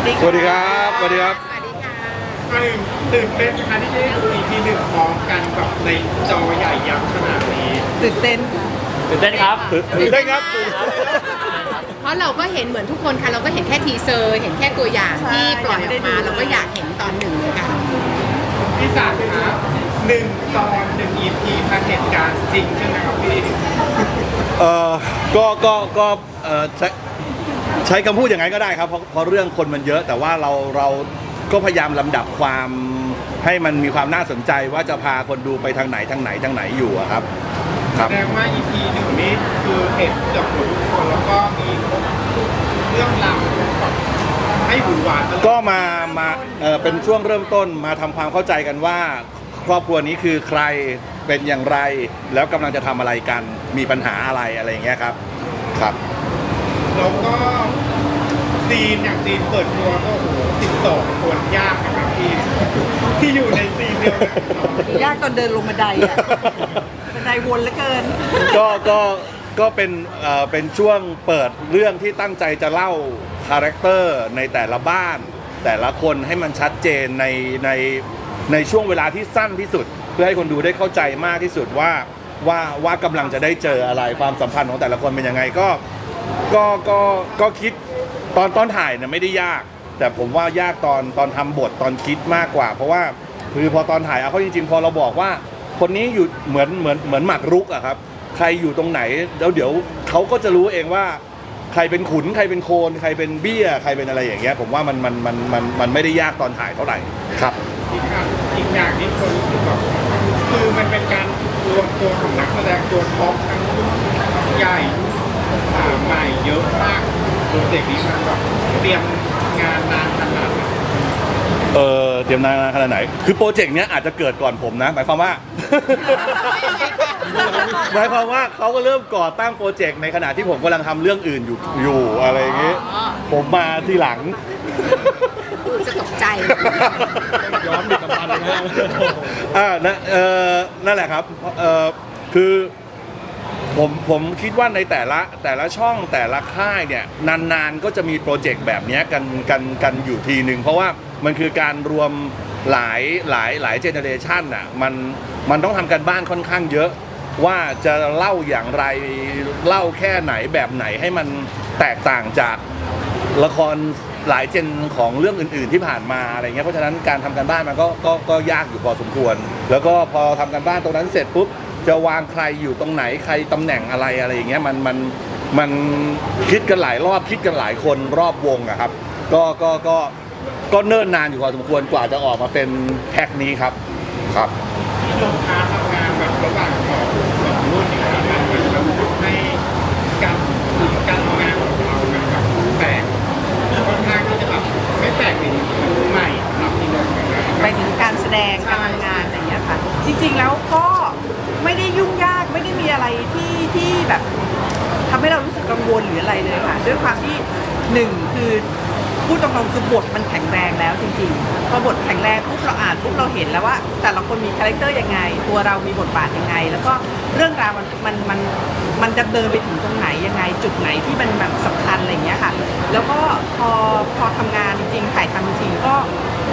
วัสดีสวัสดีครับ สวัสดีครับ สวัสดีค่ะก่อนอื่นตื่นเต้นนะคะที่ได้ดู EP หนึ่งพร้อมกันแบบในจอใหญ่ยักษ์ขนาดนี้ตื่นเต้นค่ะตื่นเต้นครับตื่นเต้นครับ เพราะเราก็เห็นเหมือนทุกคนค่ะ เราก็เห็นแค่ทีเซอร์ เห็นแค่ตัวอย่างที่ปล่อยออกมาเราก็อยากเห็นตอนหนึ่งเหมือนกันพี่สารครับหนึ่งตอนหนึ่ง EP พันเหตุการณ์จริงใช่ไหมครับพี่เอ่อก็ก็ก็เอ่อ ใช้ใช้คำพูดอย่างไงก็ได้ครับเพราะเพราะเรื่องคนมันเยอะแต่ว่าเราเราก็พยายามลำดับความให้มันมีความน่าสนใจว่าจะพาคนดูไปทางไหนทางไหนทางไหนอยู่อะครับครับแสดงว่า EP หนึ่งนี้คือเห็นจบหมดทุกคนแล้วก็มีครบทุกเรื่องราวแบบให้หวือหวาตลอดก็มา มาเอ่อเป็นช่วงเริ่มต้นมาทำความเข้าใจกันว่า ครอบครัวนี้คือใครเป็นอย่างไร แล้วกำลังจะทำอะไรกัน มีปัญหาอะไรอะไรอย่างเงี้ยครับ ครับ แล้วก็ซีนอย่างซีนเปิดตัวก็โอ้โหสิบสองคนยากนะครับพี่ที่อยู่ในซีนเดียวกันยากตอนเดินลงบันไดอะบันไดวนเหลือเกิน ก็ก็ก็เป็นเอ่อเป็นช่วงเปิดเรื่องที่ตั้งใจจะเล่าคาแรคเตอร์ในแต่ละบ้าน แต่ละคนให้มันชัดเจนในในในช่วงเวลาที่สั้นที่สุด เพื่อให้คนดูได้เข้าใจมากที่สุดว่าว่าว่ากำลังจะได้เจออะไรความสัมพันธ์ของแต่ละคนเป็นยังไงก็ ก็ก็ก็คิดตอนตอนถ่ายเนี่ยไม่ได้ยาก แต่ผมว่ายากตอนตอนทำบทตอนคิดมากกว่า เพราะว่าคือพอตอนถ่ายเอาเข้าจริงๆ พอเราบอกว่า คนนี้อยู่เหมือนเหมือนเหมือนหมากรุกอะครับ ใครอยู่ตรงไหนแล้วเดี๋ยวเขาก็จะรู้เองว่า ใครเป็นขุนใครเป็นโคนใครเป็นเบี้ย ใครเป็นอะไรอย่างเงี้ยผมว่ามันมันมันมันมันไม่ได้ยากตอนถ่ายเท่าไหร่ครับ อีกอย่างอีกอย่างที่คนรู้สึกแบบคือมันเป็นการรวมตัวของนักแสดงตัวท็อปทั้งรุ่นใหญ่ อ่าใหม่เยอะมากโปรเจกต์นี้มันแบบเตรียมงานนานขนาดไหนเออเตรียมนานขนาดไหน คือโปรเจกต์เนี้ยอาจจะเกิดก่อนผมนะ หมายความว่า หมายความว่าเขาก็เริ่มก่อตั้งโปรเจกต์ในขณะที่ผมกำลังทำเรื่องอื่นอยู่อยู่อะไรอย่างงี้อ๋อผมมาที่หลัง จะตกใจ ย้อนดึกกับพันเลยนะ อ่านะเออนั่นแหละครับเออคือ ผมผมคิดว่าในแต่ละแต่ละช่องแต่ละค่ายเนี่ยนานๆก็จะมีโปรเจกต์แบบนี้กันกันกันอยู่ทีหนึ่งเพราะว่ามันคือการรวมหลายหลายหลายเจเนเรชันอะมันมันต้องทำกันบ้านค่อนข้างเยอะ ว่าจะเล่าอย่างไรเล่าแค่ไหนแบบไหนให้มันแตกต่างจากละครหลายเจนของเรื่องอื่น ๆที่ผ่านมาอะไรเงี้ยเพราะฉะนั้นการทำการบ้านมันก็ก็ก็ยากอยู่พอสมควร แล้วก็พอทำการบ้านตรงนั้นเสร็จปุ๊บ จะวางใครอยู่ตรงไหนใครตำแหน่งอะไรอะไรอย่างเงี้ยมันมันมันคิดกันหลายรอบคิดกันหลายคนรอบวงอะครับ ก็ก็ก็ก็เนิ่นนานอยู่พอสมควรกว่าจะออกมาเป็นแพ็คนี้ครับครับที่ลงค้าทำงานแบบระหว่างของสองรุ่นอย่างนี้มันมันก็ทำให้การการทำงานของเรามันแบบแปลกค่อนข้างที่จะแบบไม่แปลกเลยใหม่สำหรับที่เราทำงานไปถึงการแสดงการทำงานอะไรอย่างเงี้ยค่ะ จริงๆแล้วก็ไม่ได้ยุ่งยากไม่ได้มีอะไรที่ที่แบบทำให้เรารู้สึกกังวล หรืออะไรเลยค่ะ ด้วยความที่หนึ่งคือพูดตรงๆคือบทมันแข็งแรงแล้วจริงๆพอบทแข็งแรงปุ๊บเราอ่านปุ๊บเราเห็นแล้วว่า แต่ละคนมีคาแรคเตอร์ยังไง ตัวเรามีบทบาทยังไง แล้วก็เรื่องราวมันมันมันมันดำเนินไปถึงตรงไหนยังไง จุดไหนที่มันแบบสำคัญอะไรอย่างเงี้ยค่ะ แล้วก็พอพอทำงานจริงๆถ่ายทำจริงก็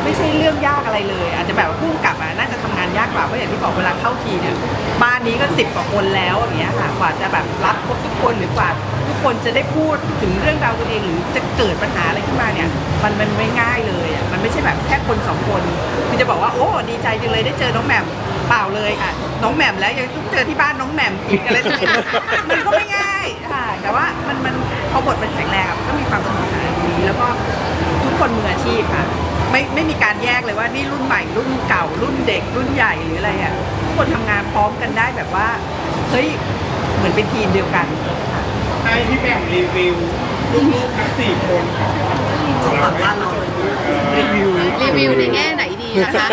ไม่ใช่เรื่องยากอะไรเลย อาจจะแบบว่าพุ่งกลับอะน่าจะทำงานยากกว่าเพราะอย่างที่บอกเวลาเข้าทีเนี่ยบ้านนี้ก็สิบกว่าคนแล้วอย่างเงี้ยค่ะกว่าจะแบบรับครบทุกคนหรือกว่า คนจะได้พูดถึงเรื่องราวตัวเองหรือจะเกิดปัญหาอะไรขึ้นมาเนี่ย มันมันไม่ง่ายเลยอะมันไม่ใช่แบบแค่คนสองคนคือจะบอกว่าโอ้ดีใจจังเลยได้เจอน้องแหม่มเปล่าเลยค่ะ น้องแหม่มแล้วยังต้องเจอที่บ้านน้องแหม่มอีกอะไรสักอย่างมันก็ไม่ง่ายค่ะ แต่ว่ามันมันพอบทมันแข็งแรงอะก็มีความสนุกสนานตรงนี้แล้วก็ทุกคนมืออาชีพค่ะไม่ไม่มีการแยกเลยว่านี่รุ่นใหม่รุ่นเก่ารุ่นเด็ก รุ่นใหญ่หรืออะไรอะทุกคนทำงานพร้อมกันได้แบบว่าเฮ้ยเหมือนเป็นทีมเดียวกัน ให้พี่แหม่มรีวิวลูกๆทั้งสี่คนของเราให้รีวิวรีวิวในแง่ไหนดีนะคะ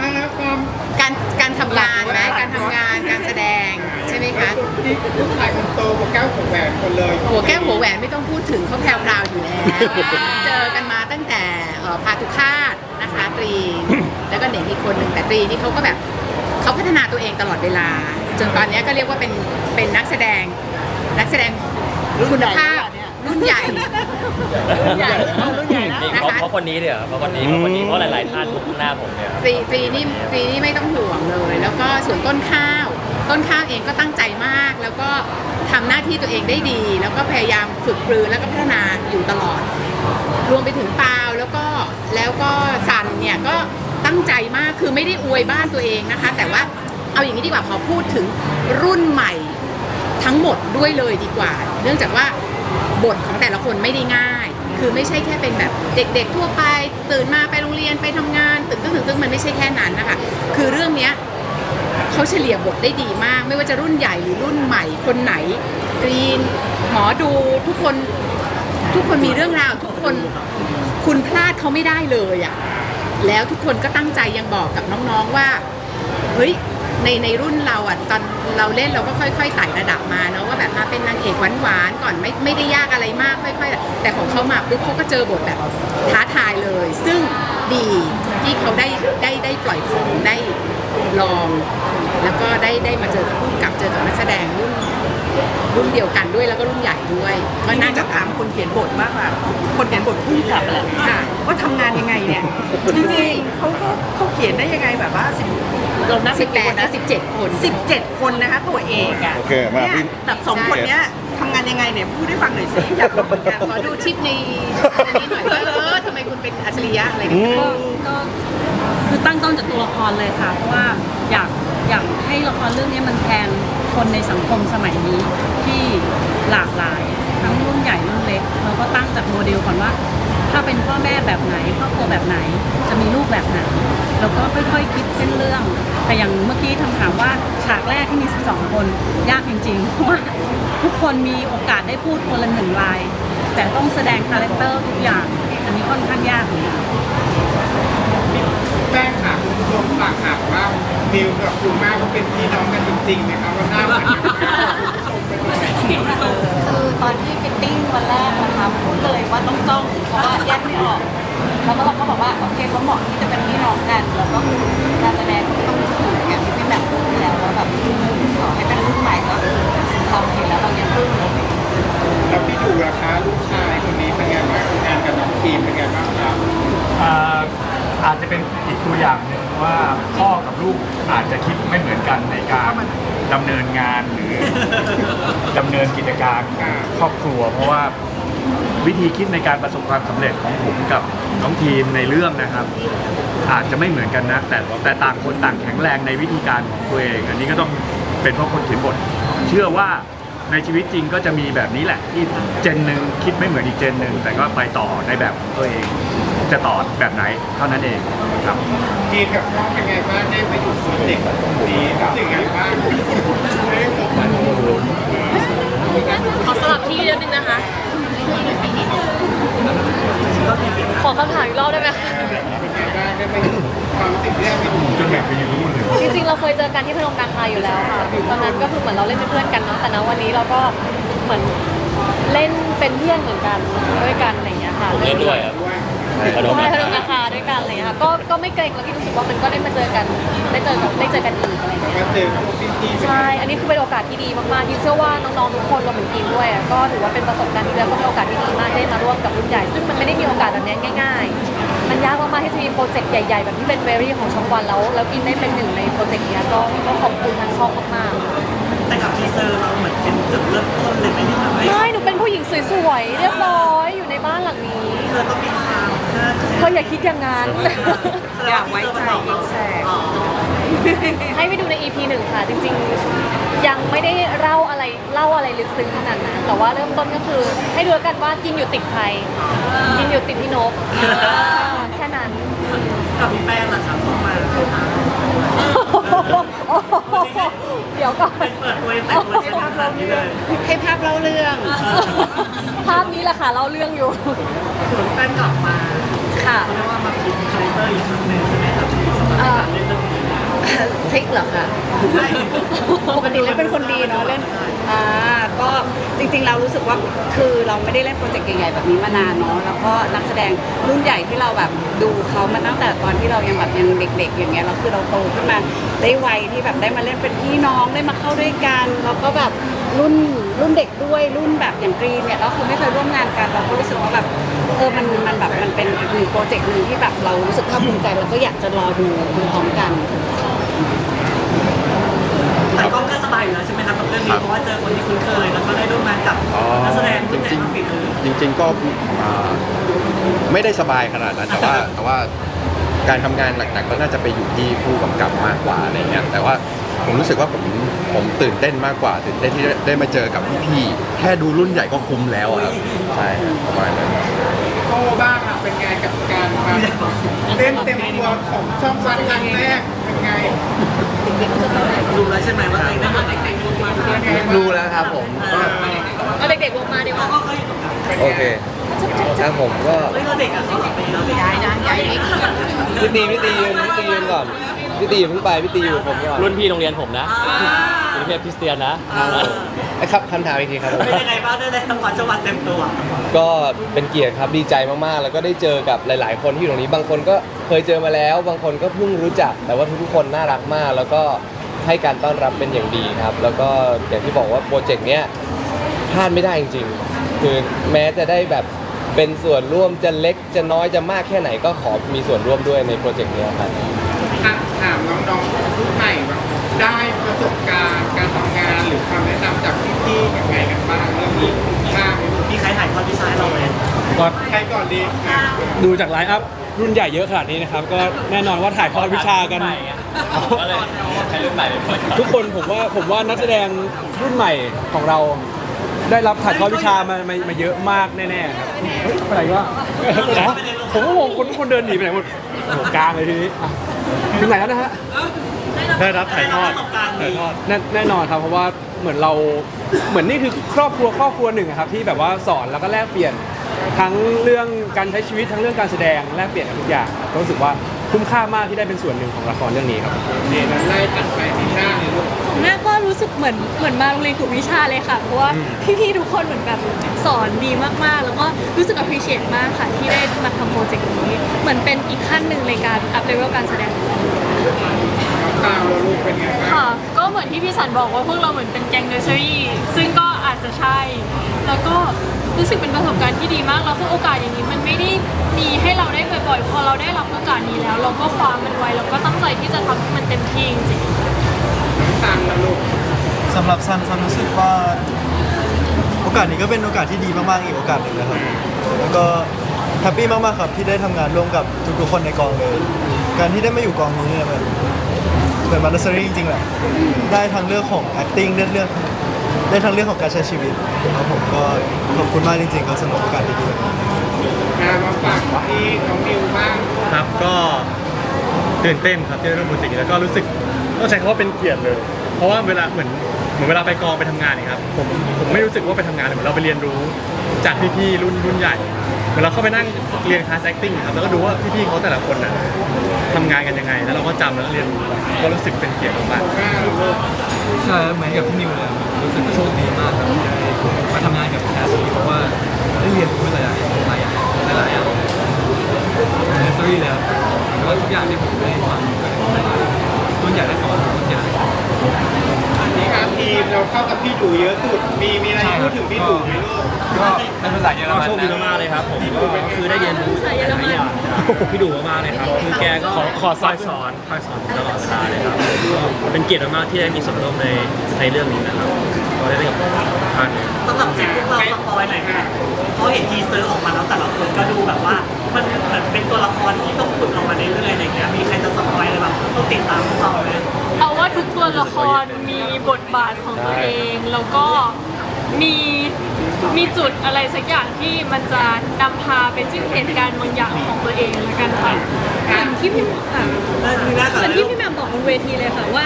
อ่าความการการทำงานไหมการทำงานการแสดงใช่ไหมคะ ที่ลูกชายคนโตหัวแก้วหัวแหวนคนเลยหัวแก้วหัวแหวนไม่ต้องพูดถึงเขาแพรวๆอยู่แล้ว เจอกันมาตั้งแต่เอ่อพาทุคาตนะคะตรี แล้วก็เด็กอีกคนหนึ่งแต่ตรีนี่เขาก็แบบเขาพัฒนาตัวเองตลอดเวลา จนตอนนี้ก็เรียกว่าเป็นเป็นนักแสดง นักแสดงคุณภาพรุ่นใหญ่ รุ่นใหญ่รุ่นใหญ่นะนี่นะเพราะคะเพราะคนนี้เดี๋ยวเพราะคนนี้เพราะคนนี้เพราะหลาย ๆ ท่านข้างหน้าผมเนี่ยครับตรีตรีนี่ตรีนี่ไม่ต้องห่วงเลย แล้วก็ส่วนต้นข้าว ต้นข้าวเองก็ตั้งใจมาก แล้วก็ทำหน้าที่ตัวเองได้ดี แล้วก็พยายามฝึกปรือแล้วก็พัฒนาอยู่ตลอด รวมไปถึงปาวแล้วก็แล้วก็ซันเนี่ยก็ตั้งใจมากคือไม่ได้อวยบ้านตัวเองนะคะ แต่ว่าเอาอย่างนี้ดีกว่าขอพูดถึงรุ่นใหม่ ทั้งหมดด้วยเลยดีกว่า เนื่องจากว่าบทของแต่ละคนไม่ได้ง่าย คือไม่ใช่แค่เป็นแบบเด็กๆทั่วไป ตื่นมาไปโรงเรียนไปทำงานตึงตึงตึงตึงมันไม่ใช่แค่นั้นนะคะ คือเรื่องเนี้ยเขาเฉลี่ยบทได้ดีมาก ไม่ว่าจะรุ่นใหญ่หรือรุ่นใหม่คนไหนกรีนหมอดูทุกคนทุกคนมีเรื่องราว ทุกคนคุณพลาดเขาไม่ได้เลยอะ่ะแล้วทุกคนก็ตั้งใจยังบอกกับน้องๆว่าเฮ้ย ในในรุ่นเราอะตอนเราเล่นเราก็ค่อยๆไต่ระดับมาเนาะว่าแบบมาเป็นนางเอกหวานๆก่อนไม่ไม่ได้ยากอะไรมากค่อยๆ แต่ของเขามาปุ๊บเขาก็เจอบทแบบท้าทายเลย ซึ่งดีที่เขาได้ได้ได้ปล่อยของได้ ลอง แล้วก็ได้ได้มาเจอกับผู้กำกับเจอกับนักแสดงรุ่นรุ่นเดียวกันด้วยแล้วก็รุ่นใหญ่ด้วยก็ก็น่าน่าจะจะถามคนเขียนบทมากกว่าคนเขียนบทพุ่งกลับแหละค่ะว่าทำงานยังไงเนี่ยจริงๆเขาก็เขาเขียนได้ยังไงแบบว่าสิบเรานับสิสิบบแปคดนและนะสิบเจ็ดคนสิบเจ็ดคนนะคะตัวเอกอะโอเคมาเนี่ยพี่ แบบสองคนเนี้ยทำงานยังไงเนี่ยพูดให้ฟังหน่อยสิอยากรู้เหมือนกันขอดูทิปในอันนี้หน่อยว่าเออทำไมคุณเป็นอัจฉริยะอะไรกันอืมก็ คือตั้งต้นจากตัวละครเลยค่ะ เพราะว่าอยากอยากให้ละครเรื่องนี้มันแทนคนในสังคมสมัยนี้ที่หลากหลาย ทั้งรุ่นใหญ่รุ่นเล็กเราก็ตั้งจากโมเดลก่อนว่า ถ้าเป็นพ่อแม่แบบไหนครอบครัวแบบไหน จะมีลูกแบบไหนแล้วก็ค่อยๆคิดเส้นเรื่อง แต่อย่างเมื่อกี้ทำถามว่าฉากแรกที่มี 12 คน ยากจริงๆเพราะว่าทุกคนมีโอกาสได้พูดคนละหนึ่งลาย แต่ต้องแสดงคาแรคเตอร์ทุกอย่าง อันนี้ค่อนข้างยากเหมือนกัน แป้งค่ะคุณผู้ชมฝากถามว่ามิวกับคุณมากเขาเป็นพี่น้องกันจริงๆไหมครับว่าหน้าเหมือนกันมากคุณผู้ชมไปหน่คือตอนที่ฟิตติ้งวันแรกนะคะพูดเลยว่าต้องจ้องเพราะว่าแยกไม่ออกแล้วก็เราก็บอกว่าโอเคเขาเหมาะที่จะเป็นพี่น้องกันแล้วก็คือการแสดงก็ต้องถูกอย่างที่พี่แบบพูดแล้วว่าแบบขอให้เป็นรุ่นใหม่ก็คือเราเห็นแล้วเรายังรุ่นเลยแล้วพี่ดูราคาลูกชายคนนี้เป็นไงบ้างงานกับน้องทีมเป็นไงบ้างครับ อ่าอาจจะเป็นอีกตัวอย่างหนึ่งว่าพ่อกับลูกอาจจะคิดไม่เหมือนกันในการดำเนินงานหรือ ดำเนินกิจการครอบครัว เพราะว่าวิธีคิดในการประสบความสำเร็จของผมกับน้องทีมในเรื่องนะครับ อาจจะไม่เหมือนกันนะ แต่แต่ต่างคนต่างแข็งแรงในวิธีการของตัวเอง อันนี้ก็ต้องเป็นเพราะคนเขียนบท เชื่อว่าในชีวิตจริงก็จะมีแบบนี้แหละที่เจนหนึ่งคิดไม่เหมือนอีกเจนหนึ่งแต่ก็ไปต่อในแบบของตัวเอง จะต่อแบบไหนเท่านั้นเองครับทีมกับน้องเป็นไงบ้างได้มาอยู่โปรเจกต์นี้รู้สึกไงบ้างได้พบกันขอสลับที่นิดนึงนะคะ ขอคำถามอีกรอบได้ไหมคะเป็นไงบ้างได้มาอยู่ความรู้สึกที่ได้มาอยู่จนแบบไปอยู่รุ่นเลยจริงๆ เราเคยเจอกันที่พนมนาคาอยู่แล้วค่ะ ตอนนั้นก็คือเหมือนเราเล่นเป็นเพื่อนกันเนาะ แต่ณวันนี้เราก็เหมือนเล่นเป็นเพื่อนเหมือนกันด้วยกันอะไรอย่างเงี้ยค่ะเล่นด้วยครับ ด้วยขนมใช่นะพนมนาคาด้วยกันอะไรอย่างเงี้ยค่ะก็ก็ไม่เกรงแล้วพี่รู้สึกว่ามันก็ได้มาเจอกันได้เจอกันได้เจอกันอีกอะไรอย่างเงี้ยมาเจอพวกพี่ๆเป็นใช่ไงอันนี้คือเป็นโอกาสที่ดีมากๆที่เชื่อว่าน้องๆทุกคนรวมถึงทีมด้วยอะก็ถือว่าเป็นประสบการณ์ที่ดีแล้วก็เป็นโอกาสที่ดีมากที่ได้มาร่วมกับรุ่นใหญ่ ซึ่งมันไม่ได้มีโอกาสแบบนี้ง่ายๆ มันยากมากๆที่จะมีโปรเจกต์ใหญ่ๆ แบบที่เป็นเวรี่ของช่องวันแล้ว แล้วกินได้เป็นหนึ่งในโปรเจกต์เนี้ยก็ก็ขอบคุณทางช่องมากๆ แต่กับทีเซอร์เราเหมือนเป็นจุดเริ่มต้นเลยไหมที่ทำให้ไม่ หนูเป็นผู้หญิงสวยๆ เรียบร้อยอยู่ในบ้านหลังนี้ เธอต้องมีความคาด เธออย่าคิดอย่างนั้น อย่าไว้ใจอีกแสกให้ไปดูใน EP หนึ่งค่ะ จริงๆ ยังไม่ได้เล่าอะไรเล่าอะไรลึกซึ้งขนาดนั้นแต่ว่าเริ่มต้นก็คือ ให้ดูแล้วกันว่ากินอยู่ติดใครกินอยู่ติดพี่นกแค่นั้นกับพี่แป้งล่ะครับต้องมาเดี๋ยวก่อนเป็นเปิดตัวแต่งตัวใช้ภาพแบบนี้เลยให้ภาพเล่าเรื่อง ภาพนี้แหละค่ะเล่าเรื่องอยู่ส่วนแป้งกลับมา ค่ะเขาเรียกว่ามาพิมพ์คาแรคเตอร์อีกครั้งหนึ่งใช่ไหมครับสำหรับในการเล่นเรื่องนี้พลิกเหรอคะใช่ปกติเล่นเป็นคนดีเนาะเล่นอ่าก็จริงๆเรารู้สึกว่าคือเราไม่ได้เล่นโปรเจกต์ใหญ่ๆแบบนี้มานานเนาะแล้วก็นักแสดงรุ่นใหญ่ที่เราแบบดูเขามาตั้งแต่ตอนที่เรายังแบบยังเด็ก ๆ อย่างเงี้ยแล้วคือเราโตขึ้นมาได้วัยที่แบบได้มาเล่นเป็นพี่น้องได้มาเข้าด้วยกันแล้วก็แบบ รุ่นรุ่นเด็กด้วยรุ่นแบบอย่างกรีนเนี่ยเราคือไม่เคยร่วมงานกันเราก็รู้สึกว่าแบบเออมันมันแบบมันเป็นอีกหนึ่งโปรเจกต์หนึ่งที่แบบเรารู้สึกภาคภูมิใจแล้วก็อยากจะรอดูพร้อมๆกัน แต่ก็ก็สบายอยู่แล้วใช่ไหมครับกับเรื่องนี้เพราะว่าเจอคนที่คุ้นเคยแล้วก็ได้ร่วมงานกับอ๋อนักแสดงจรุ่นใหญ่ริงรุ่นฝีมือๆจริง ๆ ก็อ่าไม่ได้สบายขนาดนั้นแต่ว่าแต่ว่าการทำงานหลักๆก็น่าจะไปอยู่ที่ผู้กำกับมากกว่าอะไรเงี้ยแต่ว่า ผมรู้สึกว่าผมผมตื่นเต้นมากกว่าตื่นเต้นที่ได้ได้มาเจอกับพี่ๆแค่ดูรุ่นใหญ่ก็คุ้มแล้วอะครับใช่ประมาณนั้น โตบ้างอะเป็นไงกับการมาเล่นเต็มตัวของช่องวันครั้งแรกเป็นไงรู้แล้วใช่ไหมว่าตัวเองได้มาเด็กๆลงมาเป็นไงบ้างรู้แล้วครับผม เออเอาเด็กๆลงมาดีกว่าเขาก็อยู่ตรงนั้นโอเคครับผมก็ เฮ้ยเราเด็กอะเขาหลับไปเราเด็กย้ายนะย้ายไม่พี่ตีพี่ตียืนพี่ตียืนก่อน พี่ตีอย่าเพิ่งไปพี่ตีอยู่กับผมก่อนรุ่นพี่โรงเรียนผมนะรุ่นพี่คริสเตียนนะ ไอ้ครับคำถามอีกทีครับ เป็นยังไงบ้างได้รางวัลจังหวัดเต็มตัวก็เป็นเกียรติครับดีใจมากๆ แล้วก็ได้เจอกับหลายๆ คนที่อยู่ตรงนี้บางคนก็เคยเจอมาแล้ว บางคนก็เพิ่งรู้จัก แต่ว่าทุกๆคนน่ารักมาก แล้วก็ให้การต้อนรับเป็นอย่างดีครับ แล้วก็อย่างที่บอกว่าโปรเจกต์เนี้ยพลาดไม่ได้จริงๆ คือแม้จะได้แบบเป็นส่วนร่วมจะเล็กจะน้อยจะมากแค่ไหนก็ขอมีส่วนร่วมด้วยในโปรเจกต์เนี้ยครับ อะถามน้องๆรุ่นใหม่แบบได้ประสบการณ์การทำงานหรือคำแนะนำจากพี่ๆยังไงกันบ้างเรื่องนี้ข้ามไปดูมีใครถ่ายทอดวิชาให้เราไหมก็ใครก่อนดีอะดูจากไลฟ์อัพรุ่นใหญ่เยอะขนาดนี้นะครับ ก็แน่นอนว่าถ่ายทอดวิชากันก็เลยให้รุ่นใหม่เป็นคนทุกคนผมว่าผมว่านักแสดงรุ่นใหม่ของเรา ได้รับถ่ายทอดวิชามามามาเยอะมากแน่ๆครับเฮ้ยไปไหนวะอ๋อผมก็งงคนคนเดินหนีไปไหนหมดโอ้โหกลางเลยทีนี้อะ ถึงไหนแล้วนะฮะ ได้รับถ่ายทอดประสบการณ์นี้แน่แน่นอนครับเพราะว่าเหมือนเราเหมือนนี่คือครอบครัวครอบครัวหนึ่งอะครับที่แบบว่าสอนแล้วก็แลกเปลี่ยนทั้งเรื่องการใช้ชีวิตทั้งเรื่องการแสดงแลกเปลี่ยนกันทุกอย่างก็รู้สึกว่า คุ้มค่ามากที่ได้เป็นส่วนหนึ่งของละครเรื่องนี้ครับนี่นั้นไล่ตัดไปที่หน้าเลยลูกแม่ก็รู้สึกเหมือนเหมือนมาโรงเรียนกวดวิชาเลยค่ะ เพราะว่าพี่ๆทุกคนเหมือนแบบสอนดีมากๆ แล้วก็รู้สึก appreciate มากค่ะ ที่ได้มาทำโปรเจกต์นี้ เหมือนเป็นอีกขั้นหนึ่งในการ up level การแสดงของเรา น้องตาวแล้วลูกเป็นไงบ้างค่ะ ก็เหมือนที่พี่สันบอกว่าพวกเราเหมือนเป็นแก๊งเนอร์เซอรี่ซึ่งก็อา จจะใช่ แล้วก็รู้สึกเป็นประสบการณ์ที่ดีมาก แล้วก็โอกาสอย่างนี้มันไม่ได้มีให้เราได้บ่อยๆ พอเราได้รับโอกาสนี้แล้ว เราก็คว้ามันไว้แล้วก็ตั้งใจที่จะทำให้มันเต็มที่จริงๆน้องตังแล้วลูกสำหรับซันซันรู้สึกว่า โอกาสนี้ก็เป็นโอกาสที่ดีมากๆ อีกโอกาสหนึ่งนะครับ แล้วก็แฮปปี้มากๆครับที่ได้ทำงานร่วมกับทุกๆคนในกองเลย การที่ได้มาอยู่กองนี้เนี่ยมันเหมือนมาร์เซอรี่จริงๆแหละได้ทั้งเรื่องของ acting เรื่องเรื่อง ได้ทั้งเรื่องของการใช้ชีวิตครับผมก็ขอบคุณมากจริงๆครับสำหรับโอกาสดีๆงานมาฝากที่น้องนิวบ้างครับก็ตื่นเต้นครับที่ได้ร่วมโปรเจกต์นี้แล้วก็รู้สึกต้องใช้คำว่าเป็นเกียรติเลย เพราะว่าเวลาเหมือนเหมือนเวลาไปกองไปทำงานเนี่ยครับผมผมไม่รู้สึกว่าไปทำงานเลยเหมือนเราไปเรียนรู้ จากพี่ๆรุ่นรุ่นใหญ่ เหมือนเราเข้าไปนั่งเรียนคลาส acting ครับแล้วก็ดูว่าพี่ๆเขาแต่ละคนน่ะทำงานกันยังไง แล้วเราก็จำแล้วก็เรียนรู้ก็รู้สึกเป็นเกียรติมากใช่เหมือนกับพี่นิวเลยครับรู้สึกโชคดีมากครับที่ได้มาทำงานกับแคสนี้เพราะว่าได้เรียนรู้หลายอย่างหลายอย่างหลายอย่างในสตอรี่เลยครับแล้วก็ทุกอย่างที่ผมได้ฟังจากต้นใหญ่ได้สอนต้นใหญ่นี่ครับ ทีมเราเข้ากับพี่ดูเยอะสุด มีมีอะไรพูดถึงพี่ดูไหมลูก ก็เป็นภาษาเยอรมันโชคดีมากๆเลยครับผมก็คือได้เรียนรู้หลายอย่างพี่ดูมากๆเลยครับคือแกก็ขอขอคอยสอนคอยสอนตลอดเวลาเลยครับก็เป็นเกียรติมากๆที่ได้มีส่วนร่วมในในเรื่องนี้นะครับก็ได้เล่นกับท่าน สำหรับสิ่งพวกเราสปอยหน่อยค่ะเพ ราะเห็นทีเซอร์ออกมาแล้วแต่ละคนก็ดูแบบว่า มันเหมือนเป็นตัวละครที่ต้องขุดออกมาเรื่อยๆอะไรอย่างเงี้ยมีใครจะสปอยอะไรแบบต้องติดตามพวกเราไหมเอาว่าทุกตัวละครมีบทบาทของตัวเอง แล้วก็มีมีจุดอะไรสักอย่างที่มันจะนำพาไปซึ่งเหตุการณ์บางอย่างของตัวเองแล้วกันค่ะอย่างที่พี่ค่ะแล้วมีหน้าก่อนเหมือนนะที่พี่แหมม บนเวทีเลยค่ะว่า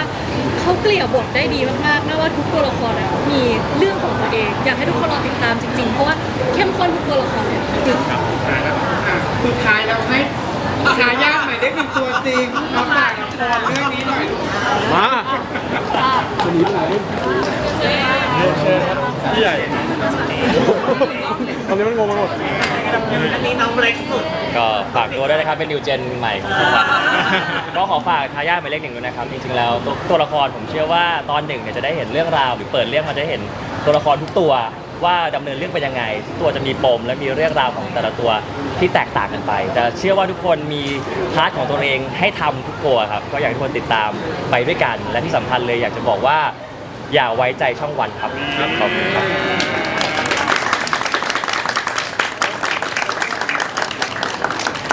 เขาเกลี่ยบทได้ดีมากๆนะว่าทุกตัวละครอะมีเรื่องของตัวเอง อยากให้ทุกคนรอติดตามจริงๆ เพราะว่าเข้มข้นทุกตัวละครเลยจริงอะสุดท้ายเราให้ทายาทหมายเลขหนึ่งตัวจริงมาฝากละครเรื่องนี้หน่อยลูกมาค่ะจะหนีไปไหนเชิญค่ะพี่ใหญ่ตอนนี้มันงงไปหมดอันนี้น้องเล็กสุดก็ฝากตัวด้วยนะครับเป็นนิวเจนใหม่ของจังหวัดก็ขอฝากทายาทหมายเลขหนึ่งด้วยนะครับจริงๆแล้วตัวตัวละครผมเชื่อว่าตอนหนึ่งเนี่ยจะได้เห็นเรื่องราวหรือเปิดเรื่องมาจะได้เห็นตัวละครทุกตัว ว่าดำเนินเรื่องเป็นยังไงทุกตัวจะมีปมและมีเรื่องราวของแต่ละตัวที่แตกต่างกันไป แต่เชื่อว่าทุกคนมีพาร์ทของตัวเองให้ทำทุกตัวครับก็อยากให้ทุกคนติดตามไปด้วยกัน และที่สำคัญเลยอยากจะบอกว่า อย่าไว้ใจช่องวันครับขอบคุณครับ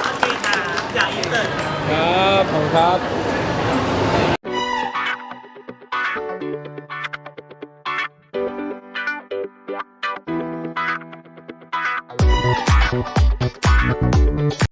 โอเคค่ะอยากอินเตอร์ครับขอบคุณครับ